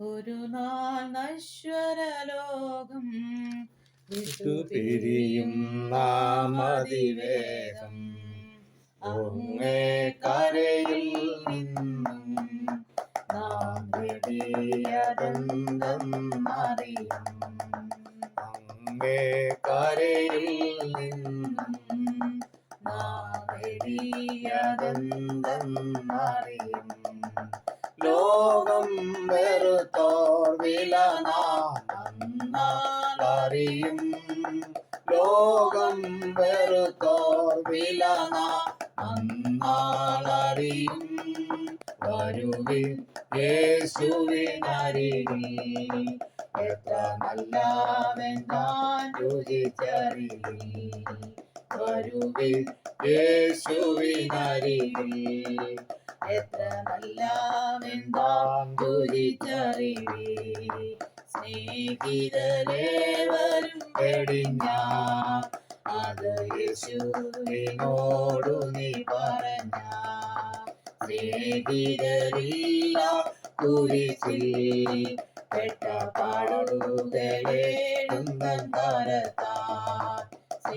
ഒരു നാൾ നശ്വര ലോകം പിരിയും നാം അങ്ങേ കരയിൽ നിന്നും നാം വെടിയതെന്തെന്നറിയും അങ്ങേ കരയിൽ നിന്നും വെറുത്തോർ വില നാം അന്നാൽ അറിയും. ലോകം വെറുത്തോർ വില നാം അന്നാളറിയും വരുവിൻ യേശുവിനരികിൽ എത്ര നല്ലവൻ വരുവിൻ യേശുവിനരികിൽ എത്ര നല്ലവൻ താൻ രുചിച്ചറിയിൽ സ്നേഹിതരേവരും വെടിഞ്ഞ അത് യേശുവിനോടു നീ പറഞ്ഞ സ്നേഹിതരില്ല കുരിശിൽ പെട്ട പാടുകളേടുന്ന തരത്താൻ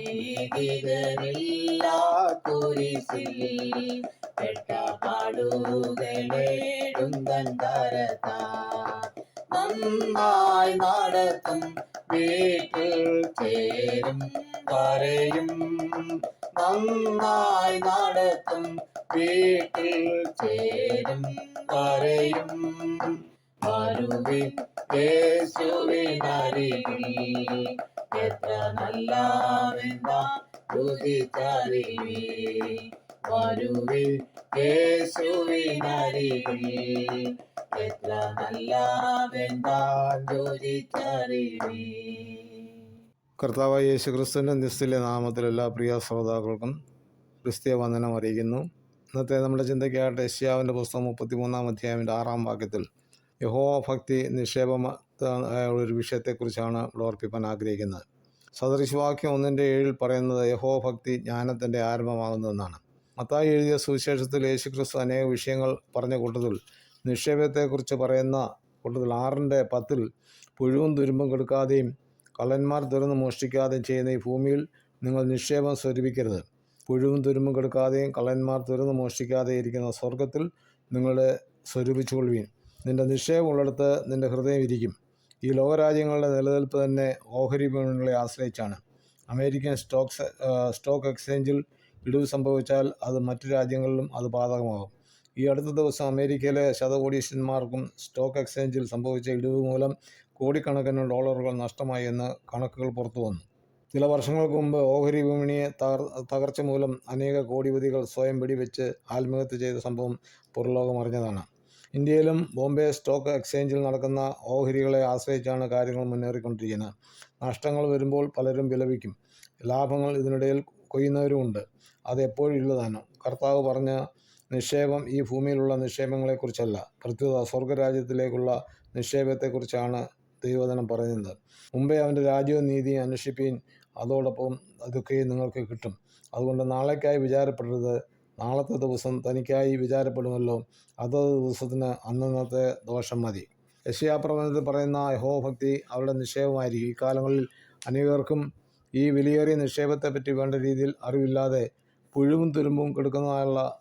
സ്നേഹിതരില്ല കുരിശിൽ പെട്ട പാടുകളേടുന്ന തരത്താൻ നന്നായി നടത്തും വീട്ടിൽ ചേരും കരയും. നന്നായി നടത്തും വീട്ടിൽ ചേരും കരയും. വരുവിൻ യേശുവിനരികിൽ എത്ര നല്ലവെന്താ രുചിച്ചറിവേ വരുവിൻ യേശുവിനരികിൽ എത്ര നല്ലവെന്താ രുചിച്ചറിവേ കർത്താവായ യേശു ക്രിസ്തുവിന്റെ നിസ്തുല്യ എല്ലാ പ്രിയ ശ്രോതാക്കൾക്കും ക്രിസ്തീയ വന്ദനം അറിയിക്കുന്നു. ഇന്നത്തെ നമ്മുടെ ചിന്തയ്ക്കായിട്ട് യശ്യാവിന്റെ പുസ്തകം മുപ്പത്തിമൂന്നാം അധ്യായന്റെ ആറാം വാക്യത്തിൽ യഹോവ ഭക്തി നിക്ഷേപം ഒരു വിഷയത്തെക്കുറിച്ചാണ് ഇവിടെ ആഗ്രഹിക്കുന്നത്. സദൃശവാക്യം ഒന്നിന്റെ ഏഴിൽ പറയുന്നത് യഹോവ ഭക്തി ജ്ഞാനത്തിന്റെ ആരംഭമാകുന്നതെന്നാണ് മത്തായി എഴുതിയ സുവിശേഷത്തിൽ യേശുക്രിസ്തു അനേക വിഷയങ്ങൾ പറഞ്ഞ കൂട്ടത്തിൽ നിക്ഷേപത്തെക്കുറിച്ച് പറയുന്ന കൂട്ടത്തിൽ ആറിന്റെ പത്തിൽ പുഴുവും തുരുമ്പും കെടുക്കാതെയും കള്ളന്മാർ തുറന്ന് മോഷ്ടിക്കാതെയും ചെയ്യുന്ന ഈ ഭൂമിയിൽ നിങ്ങൾ നിക്ഷേപം സ്വരൂപിക്കരുത്. പുഴുവും തുരുമ്പും കെടുക്കാതെയും കള്ളന്മാർ തുറന്ന് മോഷ്ടിക്കാതെ ഇരിക്കുന്ന സ്വർഗത്തിൽ നിങ്ങളുടെ സ്വരൂപിച്ചുകൊള്ളുവീൻ. നിന്റെ നിക്ഷേപം ഉള്ളിടത്ത് നിന്റെ ഹൃദയം ഇരിക്കും. ഈ ലോകരാജ്യങ്ങളുടെ നിലനിൽപ്പ് തന്നെ ഓഹരി വിപണികളെ ആശ്രയിച്ചാണ്. അമേരിക്കൻ സ്റ്റോക്സ് സ്റ്റോക്ക് എക്സ്ചേഞ്ചിൽ ഇടിവ് സംഭവിച്ചാൽ അത് മറ്റു രാജ്യങ്ങളിലും അത് ബാധകമാകും. ഈ അടുത്ത ദിവസം അമേരിക്കയിലെ ശതകോടീശ്വന്മാർക്കും സ്റ്റോക്ക് എക്സ്ചേഞ്ചിൽ സംഭവിച്ച ഇടിവ് മൂലം കോടിക്കണക്കിന് ഡോളറുകൾ നഷ്ടമായി എന്ന് കണക്കുകൾ പുറത്തു വന്നു. ചില വർഷങ്ങൾക്ക് മുമ്പ് ഓഹരി വിപണിയെ തകർ തകർച്ച മൂലം അനേക കോടിപതികൾ സ്വയം വെടിവെച്ച് ആത്മഹത്യ ചെയ്ത സംഭവം പുറലോകം അറിഞ്ഞതാണ്. ഇന്ത്യയിലും ബോംബെ സ്റ്റോക്ക് എക്സ്ചേഞ്ചിൽ നടക്കുന്ന ഓഹരികളെ ആശ്രയിച്ചാണ് കാര്യങ്ങൾ മുന്നേറിക്കൊണ്ടിരിക്കുന്നത്. നഷ്ടങ്ങൾ വരുമ്പോൾ പലരും വിലപിക്കും. ലാഭങ്ങൾ ഇതിനിടയിൽ കൊയ്യുന്നവരുമുണ്ട്. അത് കർത്താവ് പറഞ്ഞ നിക്ഷേപം ഈ ഭൂമിയിലുള്ള നിക്ഷേപങ്ങളെക്കുറിച്ചല്ല. പ്രത്യുത സ്വർഗരാജ്യത്തിലേക്കുള്ള നിക്ഷേപത്തെക്കുറിച്ചാണ് ദൈവദനം പറയുന്നത്. മുമ്പേ അവന്റെ രാജ്യവും നീതിയും അന്വേഷിപ്പീൻ അതോടൊപ്പം അതൊക്കെ നിങ്ങൾക്ക് കിട്ടും. അതുകൊണ്ട് നാളേക്കായി വിചാരപ്പെടരുത്. നാളത്തെ ദിവസം തനിക്കായി വിചാരപ്പെടുമല്ലോ. അതത് ദിവസത്തിന് അന്നന്നത്തെ ദോഷം മതി. യശയാപ്രവചനത്തിൽ പറയുന്ന യഹോഭക്തി അവരുടെ നിക്ഷേപമായിരിക്കും. ഈ കാലങ്ങളിൽ അനേകർക്കും ഈ വിലയേറിയ നിക്ഷേപത്തെപ്പറ്റി വേണ്ട രീതിയിൽ അറിവില്ലാതെ പുഴുവും തുരുമ്പും കെടുക്കുന്നതായുള്ള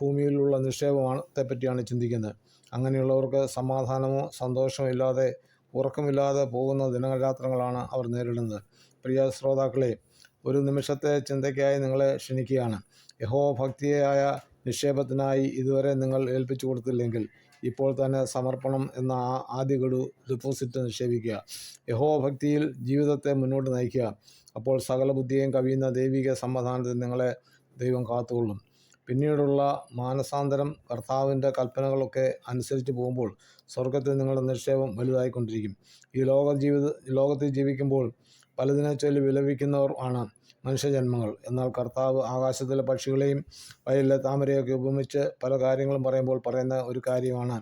ഭൂമിയിലുള്ള നിക്ഷേപമാണ് പറ്റിയാണ് ചിന്തിക്കുന്നത്. അങ്ങനെയുള്ളവർക്ക് സമാധാനമോ സന്തോഷമോ ഇല്ലാതെ ഉറക്കമില്ലാതെ പോകുന്ന ദിനരാത്രങ്ങളാണ് അവർ നേരിടുന്നത്. പ്രിയ ശ്രോതാക്കളെ ഒരു നിമിഷത്തെ ചിന്തയ്ക്കായി നിങ്ങളെ ക്ഷണിക്കുകയാണ്. യഹോ ഭക്തിയായ നിക്ഷേപത്തിനായി ഇതുവരെ നിങ്ങൾ ഏൽപ്പിച്ചു കൊടുത്തില്ലെങ്കിൽ ഇപ്പോൾ തന്നെ സമർപ്പണം എന്ന ആ ആദ്യ ഗഡു ഡെപ്പോസിറ്റ് നിക്ഷേപിക്കുക. യഹോ ഭക്തിയിൽ ജീവിതത്തെ മുന്നോട്ട് നയിക്കുക. അപ്പോൾ സകല ബുദ്ധിയെയും കവിയുന്ന ദൈവിക സമാധാനത്തിൽ നിങ്ങളെ ദൈവം കാത്തുകൊള്ളും. പിന്നീടുള്ള മാനസാന്തരം കർത്താവിന്റെ കൽപ്പനകളൊക്കെ അനുസരിച്ച് പോകുമ്പോൾ സ്വർഗത്തിൽ നിങ്ങളുടെ നിക്ഷേപം വലുതായിക്കൊണ്ടിരിക്കും. ഈ ലോക ജീവിത ലോകത്തിൽ ജീവിക്കുമ്പോൾ പലതിനെ ചൊല്ലി വിലപിക്കുന്നവർ ആണ് മനുഷ്യജന്മങ്ങൾ. എന്നാൽ കർത്താവ് ആകാശത്തിലെ പക്ഷികളെയും വയലിലെ താമരയൊക്കെ ഉപമിച്ച് പല കാര്യങ്ങളും പറയുമ്പോൾ പറയുന്ന ഒരു കാര്യമാണ്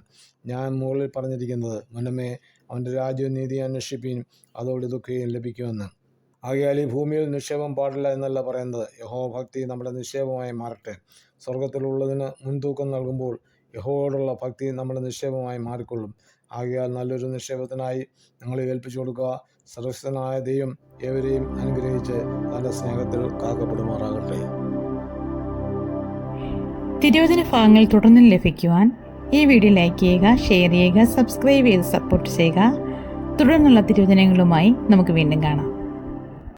ഞാൻ മുകളിൽ പറഞ്ഞിരിക്കുന്നത്. മുന്നമേ അവന്റെ രാജ്യവും നീതി അന്വേഷിപ്പീൻ അതോട് ഇതൊക്കെയും ലഭിക്കുമെന്ന്. ആകയാൽ ഈ ഭൂമിയിൽ നിക്ഷേപം പാടില്ല എന്നല്ല പറയുന്നത്. യഹോ ഭക്തി നമ്മുടെ നിക്ഷേപമായി മാറട്ടെ. സ്വർഗത്തിലുള്ളതിന് മുൻതൂക്കം നൽകുമ്പോൾ യഹോയോടുള്ള ഭക്തി നമ്മുടെ നിക്ഷേപമായി മാറിക്കൊള്ളും. ആകയാൽ നല്ലൊരു നിക്ഷേപത്തിനായി ഞങ്ങളെ ഏൽപ്പിച്ചു കൊടുക്കുക. സർവശ്വനായ ദൈവം ഏവരെയും അനുഗ്രഹിച്ച് നല്ല സ്നേഹത്തിൽ കാക്കപ്പെടുമാറാകട്ടെ. തിരുവചന ഭാഗങ്ങൾ തുടർന്നും ലഭിക്കുവാൻ ഈ വീഡിയോ ലൈക്ക് ചെയ്യുക ഷെയർ ചെയ്യുക സബ്സ്ക്രൈബ് ചെയ്ത് സപ്പോർട്ട് ചെയ്യുക. തുടർന്നുള്ള തിരുവചനങ്ങളുമായി നമുക്ക് വീണ്ടും കാണാം.